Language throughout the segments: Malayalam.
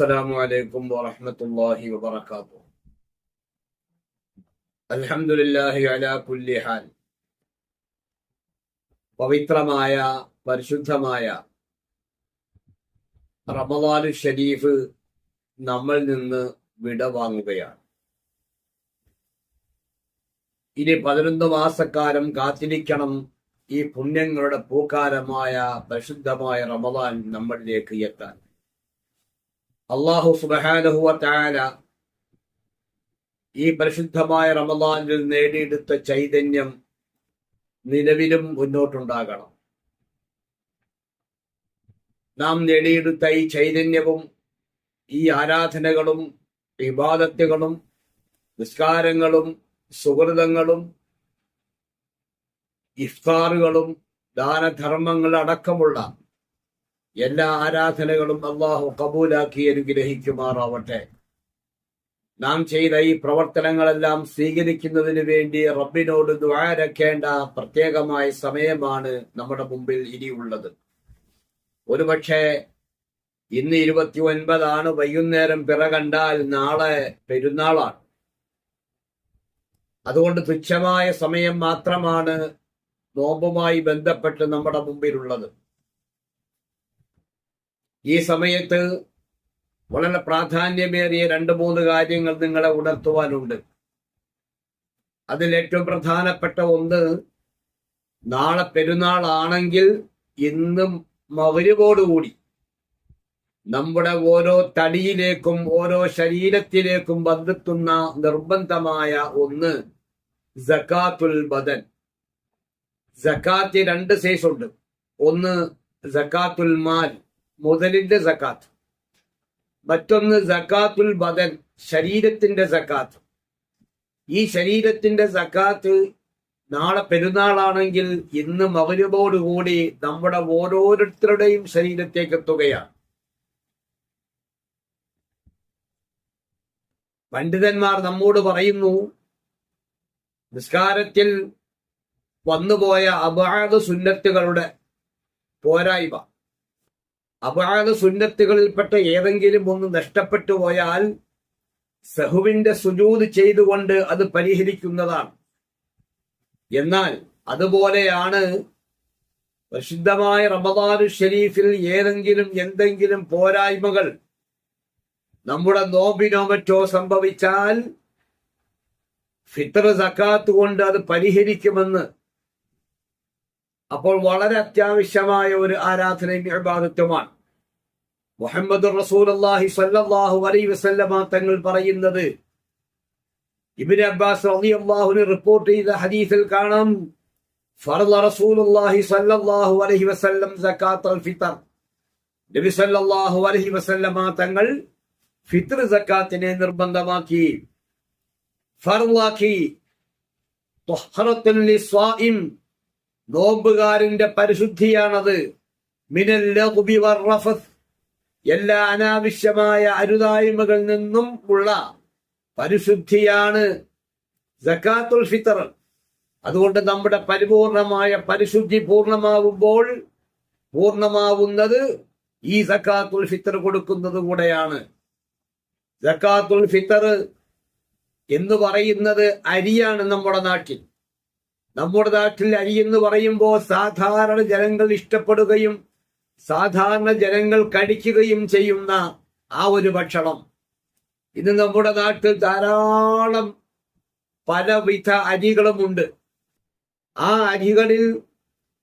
السلام عليكم ورحمة الله وبركاته الحمد لله على كل حال പവിത്രമായ പരിശുദ്ധമായ റമദാനു ഷരീഫ് നമ്മൾ നിന്ന് വിട വാങ്ങുകയാണ് ഇനി പതിനൊന്ന് മാസക്കാലം കാത്തിരിക്കണം ഈ പുണ്യങ്ങളുടെ പൂക്കാലമായ പരിശുദ്ധമായ റമദാൻ നമ്മളിലേക്ക് എത്താൻ അള്ളാഹു സുബഹാനഹുവ താര ഈ പരിശുദ്ധമായ റമദാനിൽ നേടിയെടുത്ത ചൈതന്യം നിലവിലും മുന്നോട്ടുണ്ടാകണം. നാം നേടിയെടുത്ത ഈ ചൈതന്യവും ഈ ആരാധനകളും വിവാദത്തുകളും നിസ്കാരങ്ങളും സുഹൃതങ്ങളും ഇഫ്താറുകളും ദാനധർമ്മങ്ങൾ അടക്കമുള്ള എല്ലാ ആരാധനകളും അള്ളാഹു കബൂലാക്കി അനുഗ്രഹിക്കുമാറാവട്ടെ. നാം ചെയ്ത ഈ പ്രവർത്തനങ്ങളെല്ലാം സ്വീകരിക്കുന്നതിന് വേണ്ടി റബ്ബിനോട് ദ്വാരക്കേണ്ട പ്രത്യേകമായ സമയമാണ് നമ്മുടെ മുമ്പിൽ ഇനിയുള്ളത്. ഒരുപക്ഷെ ഇന്ന് ഇരുപത്തി ഒൻപതാണ് വൈകുന്നേരം പിറകണ്ടാൽ നാളെ പെരുന്നാളാണ്. അതുകൊണ്ട് തുച്ഛമായ സമയം മാത്രമാണ് നോമ്പുമായി ബന്ധപ്പെട്ട് നമ്മുടെ മുമ്പിലുള്ളത്. ഈ സമയത്ത് വളരെ പ്രാധാന്യമേറിയ രണ്ട് മൂന്ന് കാര്യങ്ങൾ നിങ്ങളെ ഉണർത്തുവാനുണ്ട്. അതിൽ ഏറ്റവും പ്രധാനപ്പെട്ട ഒന്ന് നാളെ പെരുന്നാളാണെങ്കിൽ ഇന്നും മകരുവോടുകൂടി നമ്മുടെ ഓരോ തടിയിലേക്കും ഓരോ ശരീരത്തിലേക്കും ബന്ധുത്തുന്ന നിർബന്ധമായ ഒന്ന് ജക്കാത്തുൽ ബദൻ. ജക്കാത്ത് രണ്ട് സൈസ് ഒന്ന് ജക്കാത്തുൽ മാൽ. മുതലിന്റെ സക്കാത്ത്. മറ്റൊന്ന് സക്കാത്തുൽ ബദൻ ശരീരത്തിന്റെ സക്കാത്ത്. ഈ ശരീരത്തിന്റെ സക്കാത്ത് നാളെ പെരുന്നാളാണെങ്കിൽ ഇന്ന് മകരുവോടുകൂടി നമ്മുടെ ഓരോരുത്തരുടെയും ശരീരത്തേക്ക് എത്തുകയാണ്. പണ്ഡിതന്മാർ നമ്മോട് പറയുന്നു നിസ്കാരത്തിൽ വന്നുപോയ അപാക സുന്നത്തുകളുടെ പോരായ്മ. അപാത സുന്നത്തുകളിൽപ്പെട്ട ഏതെങ്കിലും ഒന്ന് നഷ്ടപ്പെട്ടു പോയാൽ സഹുവിന്റെ സുജൂത് ചെയ്തുകൊണ്ട് അത് പരിഹരിക്കുന്നതാണ്. എന്നാൽ അതുപോലെയാണ് പ്രസിദ്ധമായ റമദാനു ഷരീഫിൽ ഏതെങ്കിലും എന്തെങ്കിലും പോരായ്മകൾ നമ്മുടെ നോമ്പിനോ മറ്റോ സംഭവിച്ചാൽ ഫിത്ര സക്കാത്ത് കൊണ്ട് അത് പരിഹരിക്കുമെന്ന് അപ്പോൾ വളരെ അത്യാവശ്യമായ ഒരു ആരാധനയും ഇബാദത്തുമാണ്. മുഹമ്മദ് റസൂൽ അള്ളാഹി സല്ലാഹു അലൈ വസല്ലമ തങ്ങൾ പറയുന്നത് ഇബിൻ അബ്ബാസ് അള്ളാഹുവിന് റിപ്പോർട്ട് ചെയ്ത ഹദീസിൽ കാണാം ഫർദ റസൂലുള്ളാഹി സല്ലല്ലാഹു അലൈഹി വസല്ലം സക്കാത്തുൽ ഫിത്തർ. നബി സല്ലല്ലാഹു അലൈഹി വസല്ലമ തങ്ങൾ ഫിത്ർ സക്കാത്തിനെ നിർബന്ധമാക്കി ഫർലാക്കി ത്വഹറത്തുൽ ലിസ്വായിം നോമ്പുകാരന്റെ പരിശുദ്ധിയാണത്. മിനൽ എല്ലാ അനാവശ്യമായ അരുതായ്മകളിൽ നിന്നും ഉള്ള പരിശുദ്ധിയാണ് ജക്കാത്തുൽ ഫിത്തർ. അതുകൊണ്ട് നമ്മുടെ പരിപൂർണമായ പരിശുദ്ധി പൂർണമാവുമ്പോൾ പൂർണമാവുന്നത് ഈ സക്കാത്തുൽ ഫിത്തർ കൊടുക്കുന്നത് കൂടെയാണ്. സക്കാത്തുൽ ഫിത്തർ എന്ന് പറയുന്നത് അരിയാണ് നമ്മുടെ നാട്ടിൽ. നമ്മുടെ നാട്ടിൽ അരി എന്ന് പറയുമ്പോൾ സാധാരണ ജനങ്ങൾ ഇഷ്ടപ്പെടുകയും സാധാരണ ജനങ്ങൾ കഴിക്കുകയും ചെയ്യുന്ന ആ ഒരു ഭക്ഷണം. ഇന്ന് നമ്മുടെ നാട്ടിൽ ധാരാളം പലവിധ അരികളുമുണ്ട്. ആ അരികളിൽ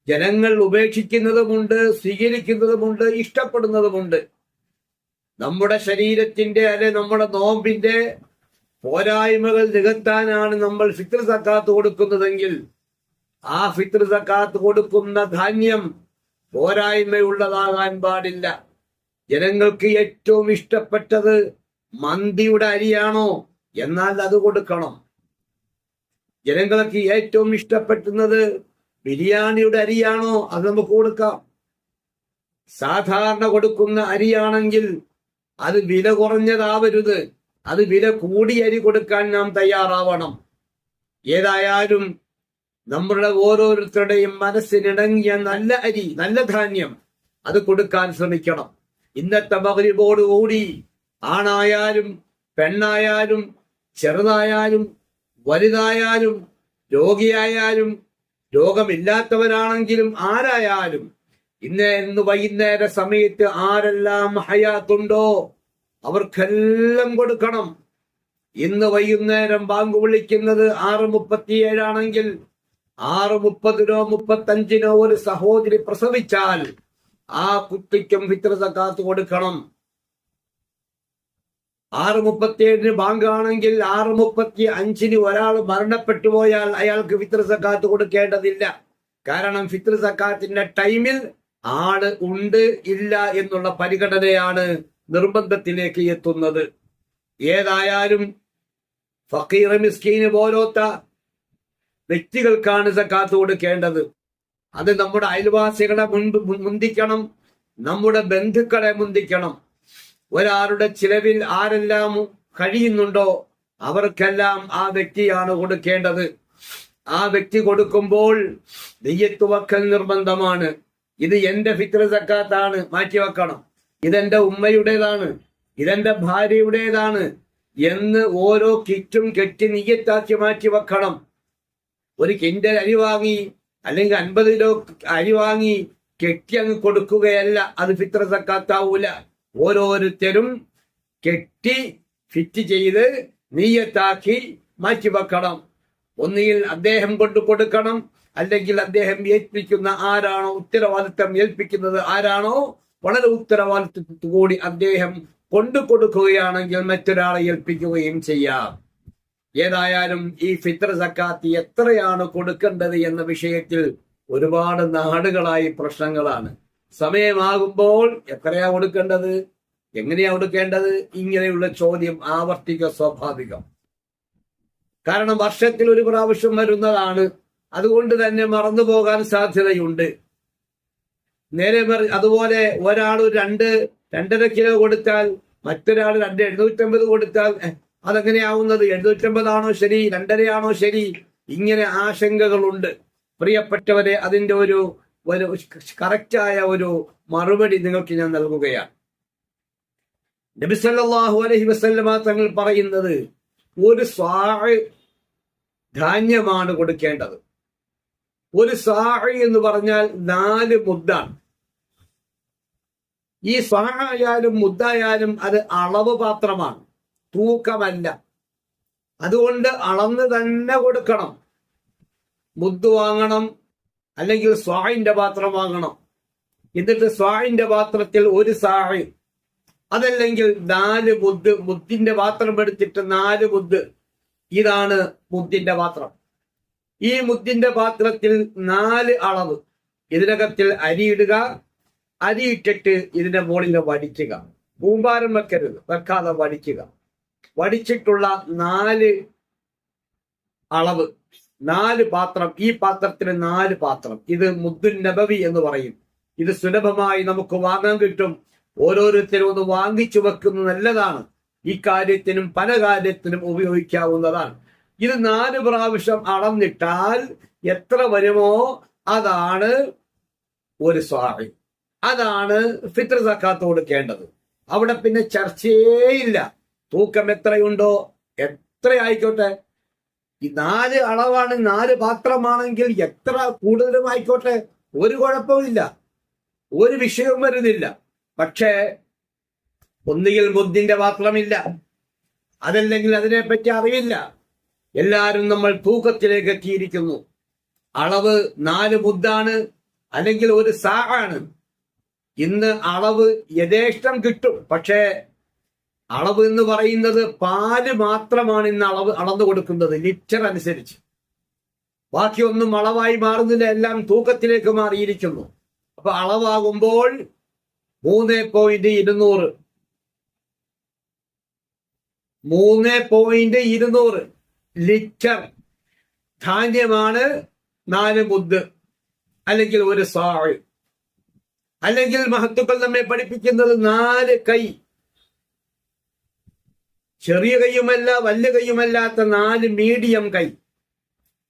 ജനങ്ങൾ ഉപേക്ഷിക്കുന്നതുമുണ്ട് സ്വീകരിക്കുന്നതുമുണ്ട് ഇഷ്ടപ്പെടുന്നതുമുണ്ട്. നമ്മുടെ ശരീരത്തിന്റെ അല്ലെ നമ്മുടെ നോമ്പിന്റെ പോരായ്മകൾ നികത്താനാണ് നമ്മൾ ഫിത്ർ സക്കാത്ത് കൊടുക്കുന്നതെങ്കിൽ ആ ഫിത്ർ സക്കാത്ത് കൊടുക്കുന്ന ധാന്യം പോരായ്മയുള്ളതാകാൻ പാടില്ല. ജനങ്ങൾക്ക് ഏറ്റവും ഇഷ്ടപ്പെട്ടത് മന്തിയുടെ അരിയാണോ? എന്നാൽ അത് കൊടുക്കണം. ജനങ്ങൾക്ക് ഏറ്റവും ഇഷ്ടപ്പെട്ടുന്നത് ബിരിയാണിയുടെ അരിയാണോ? അത് നമുക്ക് കൊടുക്കാം. സാധാരണ കൊടുക്കുന്ന അരിയാണെങ്കിൽ അത് വില കുറഞ്ഞതാവരുത്. അത് വില കൂടിയ അരി കൊടുക്കാൻ നാം തയ്യാറാവണം. ഏതായാലും നമ്മുടെ ഓരോരുത്തരുടെയും മനസ്സിനിണങ്ങിയ നല്ല അരി നല്ല ധാന്യം അത് കൊടുക്കാൻ ശ്രമിക്കണം. ഇന്നത്തെ മകരിബോടുകൂടി ആണായാലും പെണ്ണായാലും ചെറുതായാലും വലുതായാലും രോഗിയായാലും രോഗമില്ലാത്തവരാണെങ്കിലും ആരായാലും ഇന്ന് ഇന്ന് വൈകുന്നേര സമയത്ത് ആരെല്ലാം ഹയാത്തുണ്ടോ അവർക്കെല്ലാം കൊടുക്കണം. ഇന്ന് വൈകുന്നേരം ബാങ്ക് വിളിക്കുന്നത് ആറ് മുപ്പത്തിയേഴാണെങ്കിൽ ആറ് മുപ്പതിനോ മുപ്പത്തഞ്ചിനോ ഒരു സഹോദരി പ്രസവിച്ചാൽ ആ കുട്ടിക്കും ഫിത്ര സക്കാത്ത് കൊടുക്കണം. ആറ് മുപ്പത്തിയേഴിന് ബാങ്കാണെങ്കിൽ ആറ് മുപ്പത്തി അഞ്ചിന് ഒരാൾ മരണപ്പെട്ടു പോയാൽ അയാൾക്ക് ഫിത്ര സക്കാത്ത് കൊടുക്കേണ്ടതില്ല. കാരണം ഫിത്ര സക്കാത്തിന്റെ ടൈമിൽ ആൾ ഉണ്ട് ഇല്ല എന്നുള്ള പരിഗണനയാണ് നിർബന്ധത്തിലേക്ക് എത്തുന്നത്. ഏതായാലും ഫക്കീർ മിസ്കീന് പോലോത്ത വ്യക്തികൾക്കാണ് സക്കാത്ത് കൊടുക്കേണ്ടത്. അത് നമ്മുടെ അയൽവാസികളെ മുൻപ് മുന്തിക്കണം. നമ്മുടെ ബന്ധുക്കളെ മുന്തിക്കണം. ഒരാളുടെ ചിലവിൽ ആരെല്ലാം കഴിയുന്നുണ്ടോ അവർക്കെല്ലാം ആ വ്യക്തിയാണ് കൊടുക്കേണ്ടത്. ആ വ്യക്തി കൊടുക്കുമ്പോൾ നെയ്യത്തുവക്കൽ നിർബന്ധമാണ്. ഇത് എന്റെ ഫിത്ര സക്കാത്താണ്. മാറ്റിവെക്കണം ഇതെന്റെ ഉമ്മയുടേതാണ്. ഇതെന്റെ ഭാര്യയുടേതാണ്. എന്ന് ഓരോ കിറ്റും കെട്ടി നീയത്താക്കി മാറ്റി വെക്കണം. ഒരു കിൻഡൽ അരി വാങ്ങി അല്ലെങ്കിൽ അൻപത് കിലോ അരി വാങ്ങി കെട്ടി അങ്ങ് കൊടുക്കുകയല്ല അത് ഫിത്ര സക്കാത്താവൂല. ഓരോരുത്തരും കെട്ടി ഫിറ്റ് ചെയ്ത് നീയത്താക്കി മാറ്റി വെക്കണം. ഒന്നുകിൽ അദ്ദേഹം കൊണ്ട് കൊടുക്കണം അല്ലെങ്കിൽ അദ്ദേഹം ഏൽപ്പിക്കുന്ന ആരാണോ ഉത്തരവാദിത്തം ഏൽപ്പിക്കുന്നത് ആരാണോ വളരെ ഉത്തരവാദിത്വത്തോടുകൂടി അദ്ദേഹം കൊണ്ടു കൊടുക്കുകയാണെങ്കിൽ മറ്റൊരാളെ ഏൽപ്പിക്കുകയും ചെയ്യാം. ഏതായാലും ഈ ഫിത്ര സക്കാത്ത് എത്രയാണ് കൊടുക്കേണ്ടത് എന്ന വിഷയത്തിൽ ഒരുപാട് നാടുകളായി പ്രശ്നങ്ങളാണ്. സമയമാകുമ്പോൾ എത്രയാ കൊടുക്കേണ്ടത്? എങ്ങനെയാ കൊടുക്കേണ്ടത്? ഇങ്ങനെയുള്ള ചോദ്യം ആവർത്തിക സ്വാഭാവികം. കാരണം വർഷത്തിൽ ഒരു പ്രാവശ്യം വരുന്നതാണ്. അതുകൊണ്ട് തന്നെ മറന്നു പോകാൻ സാധ്യതയുണ്ട്. നേരെ അതുപോലെ ഒരാൾ രണ്ട് രണ്ടര കിലോ കൊടുത്താൽ മറ്റൊരാൾ രണ്ട് എഴുന്നൂറ്റമ്പത് കൊടുത്താൽ അതെങ്ങനെയാവുന്നത്? എഴുന്നൂറ്റമ്പതാണോ ശരി രണ്ടരയാണോ ശരി? ഇങ്ങനെ ആശങ്കകളുണ്ട്. പ്രിയപ്പെട്ടവരെ അതിന്റെ ഒരു കറക്റ്റായ ഒരു മറുപടി നിങ്ങൾക്ക് ഞാൻ നൽകുകയാണ്. നബിസല്ലാഹു അലഹി വസ്ല്ലമ തങ്ങൾ പറയുന്നത് ഒരു സ്വാഴ് ധാന്യമാണ് കൊടുക്കേണ്ടത്. ഒരു സാഹ് എന്ന് പറഞ്ഞാൽ നാല് മുദ്ദാണ്. ഈ സ്വാഹായാലും മുദ്ദായാലും അത് അളവ് പാത്രമാണ് തൂക്കമല്ല. അതുകൊണ്ട് അളന്ന് തന്നെ കൊടുക്കണം. മുദ്ദ് വാങ്ങണം അല്ലെങ്കിൽ സ്വാഹിന്റെ പാത്രം വാങ്ങണം. എന്നിട്ട് സ്വാഹിന്റെ പാത്രത്തിൽ ഒരു സാഹി അതല്ലെങ്കിൽ നാല് മുദ്ദ് മുദ്ദിന്റെ പാത്രം എടുത്തിട്ട് നാല് മുദ്ദ് ഇതാണ് മുദ്ദിന്റെ പാത്രം. ഈ മുദ്ദിന്റെ പാത്രത്തിൽ നാല് അളവ്. ഇതിനകത്തിൽ അരിയിടുക അരിയിട്ടിട്ട് ഇതിന്റെ മുകളിൽ വടിക്കുക. കൂമ്പാരം വെക്കരുത് വെക്കാതെ വടിക്കുക. വടിച്ചിട്ടുള്ള നാല് അളവ് നാല് പാത്രം ഈ പാത്രത്തിന് നാല് പാത്രം. ഇത് മുദ്ദുൻ നബവി എന്ന് പറയും. ഇത് സുലഭമായി നമുക്ക് വാങ്ങാൻ കിട്ടും. ഓരോരുത്തരും ഒന്ന് വാങ്ങിച്ചു വെക്കുന്നത് നല്ലതാണ്. ഈ കാര്യത്തിനും പല കാര്യത്തിനും ഉപയോഗിക്കാവുന്നതാണ്. ഇത് നാല് പ്രാവശ്യം അളന്നിട്ടാൽ എത്ര വരുമോ അതാണ് ഒരു സ്വാഹി അതാണ് ഫിത്ര സക്കാത്ത് കൊടുക്കേണ്ടത്. അവിടെ പിന്നെ ചർച്ചയേയില്ല തൂക്കം എത്രയുണ്ടോ എത്ര ആയിക്കോട്ടെ ഈ നാല് അളവാണ് നാല് പാത്രമാണെങ്കിൽ എത്ര കൂടുതലും ആയിക്കോട്ടെ ഒരു കുഴപ്പമില്ല ഒരു വിഷയവും വരുന്നില്ല. പക്ഷേ ഒന്നുകിൽ ബുദ്ധിന്റെ പാത്രമില്ല. അതല്ലെങ്കിൽ അതിനെപ്പറ്റി അറിയില്ല. എല്ലാവരും നമ്മൾ തൂക്കത്തിലേക്ക് എത്തിയിരിക്കുന്നു. അളവ് നാല് ബുദ്ധാണ് അല്ലെങ്കിൽ ഒരു സാഹാണ് ഇന്ന് അളവ് യഥേഷ്ടം കിട്ടും. പക്ഷേ അളവ് എന്ന് പറയുന്നത് പാൽ മാത്രമാണ് ഇന്ന് അളവ് അളന്നു കൊടുക്കുന്നത് ലിറ്റർ അനുസരിച്ച്. ബാക്കിയൊന്നും അളവായി മാറുന്നില്ല എല്ലാം തൂക്കത്തിലേക്ക് മാറിയിരിക്കുന്നു. അപ്പൊ അളവാകുമ്പോൾ മൂന്ന് പോയിന്റ് ഇരുന്നൂറ്. മൂന്ന് പോയിന്റ് ഇരുന്നൂറ് ലിറ്റർ ധാന്യമാണ് നാല് മുദ് അല്ലെങ്കിൽ ഒരു സാഴ് അല്ലെങ്കിൽ മഹത്തുക്കൾ നമ്മെ പഠിപ്പിക്കുന്നത് നാല് കൈ. ചെറിയ കൈയുമല്ല വലിയ കൈയുമല്ലാത്ത നാല് മീഡിയം കൈ.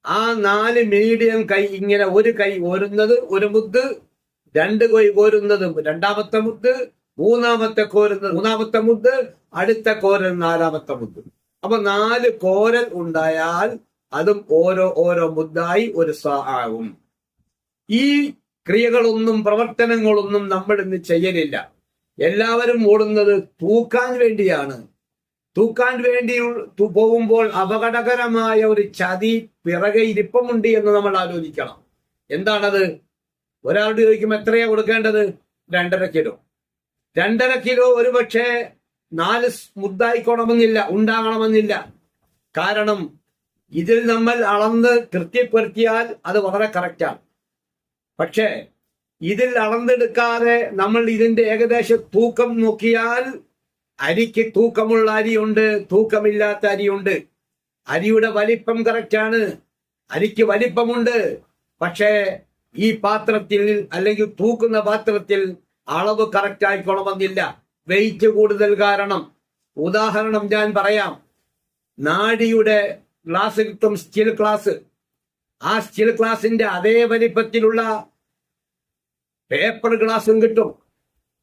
ആ നാല് മീഡിയം കൈ ഇങ്ങനെ ഒരു കൈ ഓരുന്നത് ഒരു മുക്ക് രണ്ട് കൈ കോരുന്നത് രണ്ടാമത്തെ മുക്ക് മൂന്നാമത്തെ കോരുന്നത് മൂന്നാമത്തെ മുക്ക് അടുത്ത കോരൽ നാലാമത്തെ മുക്ക് അപ്പൊ നാല് കോരൽ ഉണ്ടായാൽ അതും ഓരോ ഓരോ മുദ്ദായി ഒരു സാ ഈ ക്രിയകളൊന്നും പ്രവർത്തനങ്ങളൊന്നും നമ്മൾ ഇന്ന് ചെയ്യലില്ല. എല്ലാവരും ഓടുന്നത് തൂക്കാൻ വേണ്ടിയാണ്. തൂക്കാൻ വേണ്ടി പോകുമ്പോൾ അപകടകരമായ ഒരു ചതി പിറകെ ഇരിപ്പമുണ്ട് എന്ന് നമ്മൾ ആലോചിക്കണം. എന്താണത്? ഒരാളുടെ ചോദിക്കും എത്രയാ കൊടുക്കേണ്ടത്? രണ്ടര കിലോ. രണ്ടര കിലോ ഒരു പക്ഷേ നാല് മുദ്ദായിക്കോണമെന്നില്ല ഉണ്ടാകണമെന്നില്ല കാരണം ഇതിൽ നമ്മൾ അളന്ന് കൃത്യപ്പെടുത്തിയാൽ അത് വളരെ കറക്റ്റാണ് പക്ഷേ ഇതിൽ അളന്നെടുക്കാതെ നമ്മൾ ഇതിന്റെ ഏകദേശം തൂക്കം നോക്കിയാൽ അരിക്ക് തൂക്കമുള്ള അരിയുണ്ട് തൂക്കമില്ലാത്ത അരിയുണ്ട്. അരിയുടെ വലിപ്പം കറക്റ്റാണ്. അരിക്ക് വലിപ്പമുണ്ട്. പക്ഷേ ഈ പാത്രത്തിൽ അല്ലെങ്കിൽ തൂക്കുന്ന പാത്രത്തിൽ അളവ് കറക്റ്റ് ആയിക്കൊള്ളണമെന്നില്ല വെയിറ്റ് കൂടുതൽ കാരണം. ഉദാഹരണം ഞാൻ പറയാം. നാടിയുടെ ഗ്ലാസ് കിട്ടും സ്റ്റീൽ ഗ്ലാസ് ആ സ്റ്റീൽ ഗ്ലാസിന്റെ അതേ വലിപ്പത്തിലുള്ള പേപ്പർ ഗ്ലാസും കിട്ടും.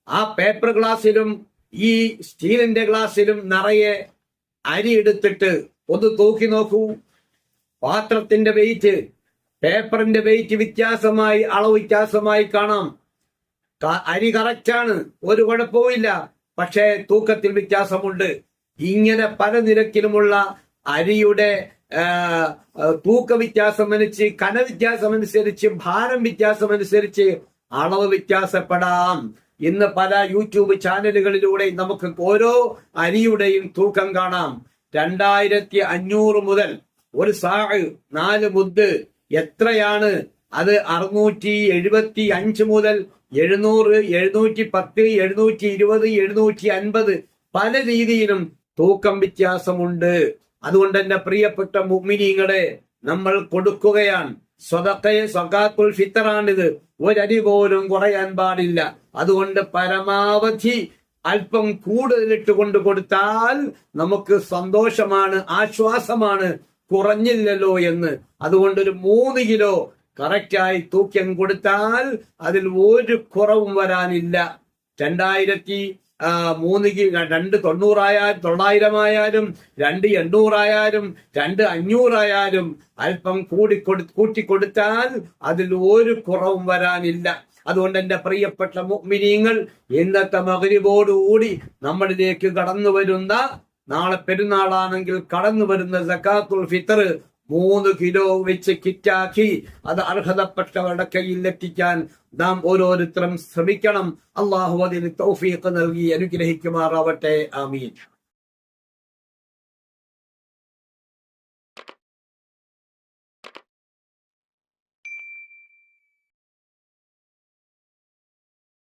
ആ പേപ്പർ ഗ്ലാസ്സിലും ഈ സ്റ്റീലിന്റെ ഗ്ലാസ്സിലും നിറയെ അരി എടുത്തിട്ട് ഒന്ന് തൂക്കി നോക്കൂ. പാത്രത്തിന്റെ വെയിറ്റ് പേപ്പറിന്റെ വെയിറ്റ് വ്യത്യാസമായി അളവ് വ്യത്യാസമായി കാണാം. അരി കറക്റ്റാണ് ഒരു കുഴപ്പവുമില്ല പക്ഷേ തൂക്കത്തിൽ വ്യത്യാസമുണ്ട്. ഇങ്ങനെ പല നിരക്കിലുമുള്ള അരിയുടെ തൂക്ക വ്യത്യാസം അനുസരിച്ച് കന വ്യത്യാസം അനുസരിച്ച് ഭാരം വ്യത്യാസം അനുസരിച്ച് അളവ് വ്യത്യാസപ്പെടാം. ഇന്ന് പല യൂട്യൂബ് ചാനലുകളിലൂടെ നമുക്ക് ഓരോ അരിയുടെയും തൂക്കം കാണാം. രണ്ടായിരത്തി അഞ്ഞൂറ് മുതൽ ഒരു സാഹ് നാല് മുദ് എത്രയാണ്? അത് അറുന്നൂറ്റി എഴുപത്തി അഞ്ച് മുതൽ എഴുന്നൂറ് എഴുന്നൂറ്റി പത്ത് എഴുന്നൂറ്റി ഇരുപത് എഴുന്നൂറ്റി അൻപത് പല രീതിയിലും തൂക്കം വ്യത്യാസമുണ്ട്. അതുകൊണ്ട് തന്നെ പ്രിയപ്പെട്ട മുഅ്മിനീങ്ങളെ നമ്മൾ കൊടുക്കുകയാണ്. സ്വതക്കയെ സ്വകാത്തുൽ ഫിത്തറാണിത്. ഒരടി പോലും കുറയാൻ പാടില്ല. അതുകൊണ്ട് പരമാവധി അല്പം കൂടുതലിട്ട് കൊണ്ട് കൊടുത്താൽ നമുക്ക് സന്തോഷമാണ് ആശ്വാസമാണ്. കുറഞ്ഞില്ലല്ലോ എന്ന്. അതുകൊണ്ട് ഒരു മൂന്ന് കിലോ കറക്റ്റായി തൂക്കം കൊടുത്താൽ അതിൽ ഒരു കുറവും വരാനില്ല. രണ്ടായിരത്തി മൂന്ന് രണ്ട് തൊണ്ണൂറായാലും തൊള്ളായിരമായാലും രണ്ട് എണ്ണൂറായാലും രണ്ട് അഞ്ഞൂറായാലും അല്പം കൂടി കൊടു കൂട്ടിക്കൊടുത്താൽ അതിൽ ഒരു കുറവും വരാനില്ല. അതുകൊണ്ട് എന്റെ പ്രിയപ്പെട്ട മുഅ്മിനീങ്ങൾ ഇന്നത്തെ മകരിവോടുകൂടി നമ്മളിലേക്ക് കടന്നു വരുന്ന നാളെ പെരുന്നാളാണെങ്കിൽ കടന്നു വരുന്ന സക്കാത്തുൽ ഫിത്തർ മൂന്ന് കിലോ വെച്ച് കിറ്റാക്കി അത് അർഹതപ്പെട്ടവരുടെ കയ്യിൽ എത്തിക്കാൻ നാം ഓരോരുത്തരും ശ്രമിക്കണം. അള്ളാഹു അതിന് തൗഫീഖ് നൽകി അനുഗ്രഹിക്കുമാറാവട്ടെ. ആമീൻ.